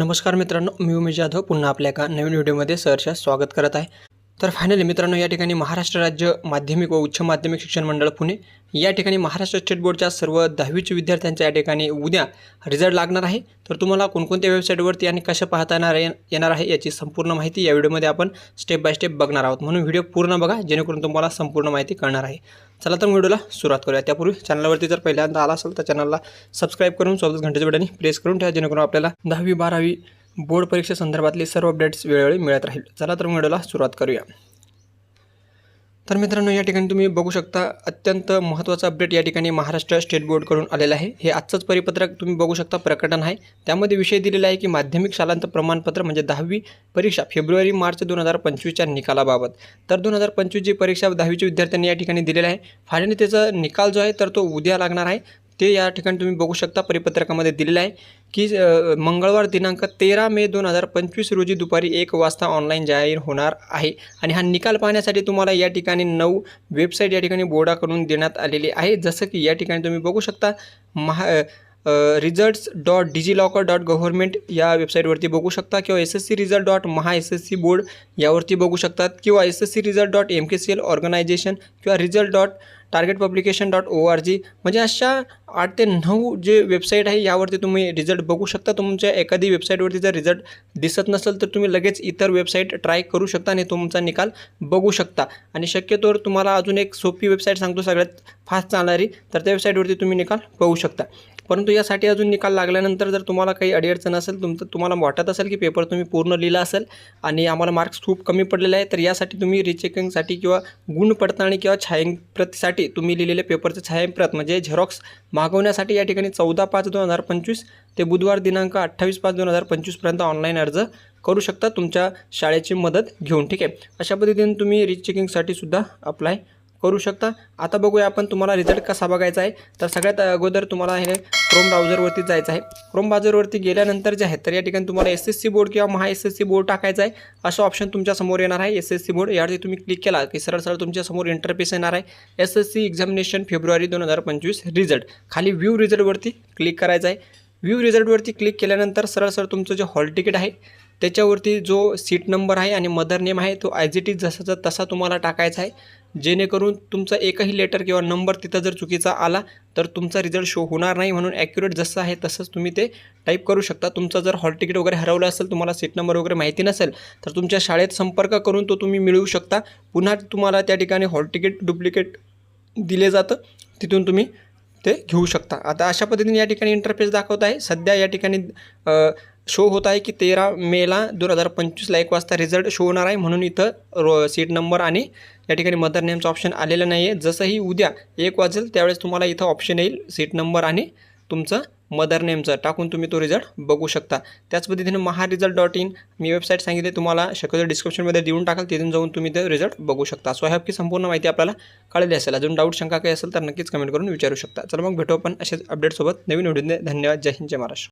नमस्कार मित्रांनो मी उमेश जाधव पुन्हा आपल्या एका नवीन व्हिडिओमध्ये सरच्या स्वागत करत आहे. तर फायनली मित्रांनो या ठिकाणी महाराष्ट्र राज्य माध्यमिक व उच्च माध्यमिक शिक्षण मंडळ पुणे या ठिकाणी महाराष्ट्र स्टेट बोर्डच्या सर्व दहावीच्या विद्यार्थ्यांच्या या ठिकाणी उद्या रिझल्ट लागणार आहे. तर तुम्हाला कोणकोणत्या वेबसाईटवरती आणि कशा पाहता येणार आहे येणार आहे याची संपूर्ण माहिती या व्हिडिओमध्ये आपण स्टेप बाय स्टेप बघणार आहोत. म्हणून व्हिडिओ पूर्ण बघा जेणेकरून तुम्हाला संपूर्ण माहिती कळणार आहे. चला तर व्हिडिओला सुरुवात करूया. त्यापूर्वी चॅनलवरती जर पहिल्यांदा आला असेल तर चॅनलला सबस्क्राईब करून चौदा घंटेच्या वेळाने प्रेस करून ठेवा जेणेकरून आपल्याला दहावी बारावी बोर्ड परीक्षेसंदर्भातले सर्व अपडेट्स वेळोवेळी मिळत राहील. चला तर व्हिडिओला सुरुवात करूया. तर मित्रांनो या ठिकाणी तुम्ही बघू शकता अत्यंत महत्त्वाचं अपडेट या ठिकाणी महाराष्ट्र स्टेट बोर्डकडून आलेलं आहे. हे आजचंच परिपत्रक तुम्ही बघू शकता प्रकटन आहे. त्यामध्ये विषय दिलेला आहे की माध्यमिक शालांत प्रमाणपत्र म्हणजे दहावी परीक्षा फेब्रुवारी मार्च दोन हजार पंचवीसच्या निकालाबाबत. तर दोन हजार पंचवीसची परीक्षा दहावीच्या विद्यार्थ्यांनी या ठिकाणी दिलेला आहे. फायनली त्याचा निकाल जो आहे तर तो उद्या लागणार आहे. ते या ठिकाणी तुम्ही बघू शकता परिपत्रकामध्ये दिलेलं आहे की मंगळवार दिनांक तेरा मे दोन हजार पंचवीस रोजी दुपारी एक वाजता ऑनलाईन जाहीर होणार आहे. आणि हा निकाल पाहण्यासाठी तुम्हाला या ठिकाणी नऊ वेबसाईट या ठिकाणी बोर्डाकडून देण्यात आलेली आहे. जसं की या ठिकाणी तुम्ही बघू शकता Maha results dot DigiLocker dot government या वेबसाईटवरती बघू शकता किंवा S S C result dot Maha S S C board यावरती बघू शकतात किंवा S S C result dot M K C L organisation किंवा result dot target publication dot O R G म्हणजे अशा आठ ते नऊ जे वेबसाईट आहे यावरती तुम्ही रिझल्ट बघू शकता. तुमच्या एखादी वेबसाईटवरती जर रिझल्ट दिसत नसेल तर तुम्ही लगेच इतर वेबसाईट ट्राय करू शकता आणि तुमचा निकाल बघू शकता. आणि शक्यतोवर तुम्हाला अजून एक सोपी वेबसाईट सांगतो सगळ्यात फास्ट चालणारी तर त्या वेबसाईटवरती तुम्ही निकाल बघू शकता. परंतु यासाठी अजून निकाल लागल्यानंतर जर तुम्हाला काही अडीअडचण असेल तुमचं तुम्हाला वाटत असेल की पेपर तुम्ही पूर्ण लिहिला असेल आणि आम्हाला मार्क्स खूप कमी पडलेले आहे तर यासाठी तुम्ही रिचेकिंगसाठी किंवा गुण पडताळणी किंवा छायांप्रतसाठी तुम्ही लिहिलेले पेपरचे छायांप्रत म्हणजे झेरॉक्स मागवण्यासाठी या ठिकाणी चौदा पाच दोन हजार पंचवीस ते बुधवार दिनांक अठ्ठावीस पाच दोन हजार पंचवीसपर्यंत ऑनलाईन अर्ज करू शकता तुमच्या शाळेची मदत घेऊन ठीक आहे? अशा पद्धतीने तुम्ही रिचेकिंगसाठी सुद्धा अप्लाय करू शकता. आता बघूया आपण तुम्हाला रिझल्ट कसा बघायचा आहे. तर सगळ्यात अगोदर तुम्हाला हे क्रोम ब्राउझरवरती जायचं आहे. क्रोम ब्राउझरवरती गेल्यानंतर जे आहे तर या ठिकाणी तुम्हाला एस एस सी बोर्ड किंवा Maha S S C board टाकायचा आहे. असं ऑप्शन तुमच्यासमोर येणार आहे. एस एस सी बोर्ड यावरती तुम्ही क्लिक केला की सरळ सरळ तुमच्यासमोर इंटरफेस येणार आहे. एस एस सी एक्झामिनेशन फेब्रुवारी दोन हजार पंचवीस रिझल्ट खाली व्ह्यू रिझल्टवरती क्लिक करायचं आहे. व्ह्यू रिझल्टवरती क्लिक केल्यानंतर सरळ सरळ तुमचं जे हॉल तिकीट आहे त्याच्यावरती जो सीट नंबर आहे आणि मदर नेम आहे तो ॲज इट इज जसाचा तसा तुम्हाला टाकायचा आहे. जेणेकरून तुमचा एकही लेटर किंवा नंबर तिथं जर चुकीचा आला तर तुमचा रिझल्ट शो होणार नाही म्हणून ॲक्युरेट जसं आहे तसंच तुम्ही ते टाईप करू शकता. तुमचं जर हॉल तिकीट वगैरे हरवलं असेल तुम्हाला सीट नंबर वगैरे माहिती नसेल तर तुमच्या शाळेत संपर्क करून तो तुम्ही मिळवू शकता. पुन्हा तुम्हाला त्या ठिकाणी हॉल तिकीट डुप्लिकेट दिले जातं. तिथून तुम्ही ते घेऊ शकता. आता अशा पद्धतीने या ठिकाणी इंटरफेस दाखवत आहे. सध्या या ठिकाणी शो होत आहे की तेरा मेला दोन हजार पंचवीसला एक वाजता रिझल्ट शो होणार आहे. म्हणून इथं रो सीट नंबर आणि या ठिकाणी मदर नेमचं ऑप्शन आलेलं नाही आहे जसंही उद्या एक वाजेल त्यावेळेस तुम्हाला इथं ऑप्शन येईल सीट नंबर आणि तुमचं मदर नेमचं टाकून तुम्ही तो रिझल्ट बघू शकता. त्याच पद्धतीने महा रिझल्ट डॉट इन मी वेबसाईट सांगितले तुम्हाला शक्यतो डिस्क्रिप्शनमध्ये देऊन टाकाल तिथून जाऊन तुम्ही ते रिझल्ट बघू शकता. सो हॅप की संपूर्ण माहिती आपल्याला कळली असेल. अजून डाऊट शंका काही असेल तर नक्कीच कमेंट करून विचारू शकता. चला मग भेटू आपण असेच अपडेटसोबत नवीन व्हिडिओ धन्यवाद. जय हिंद जय महाराष्ट्र.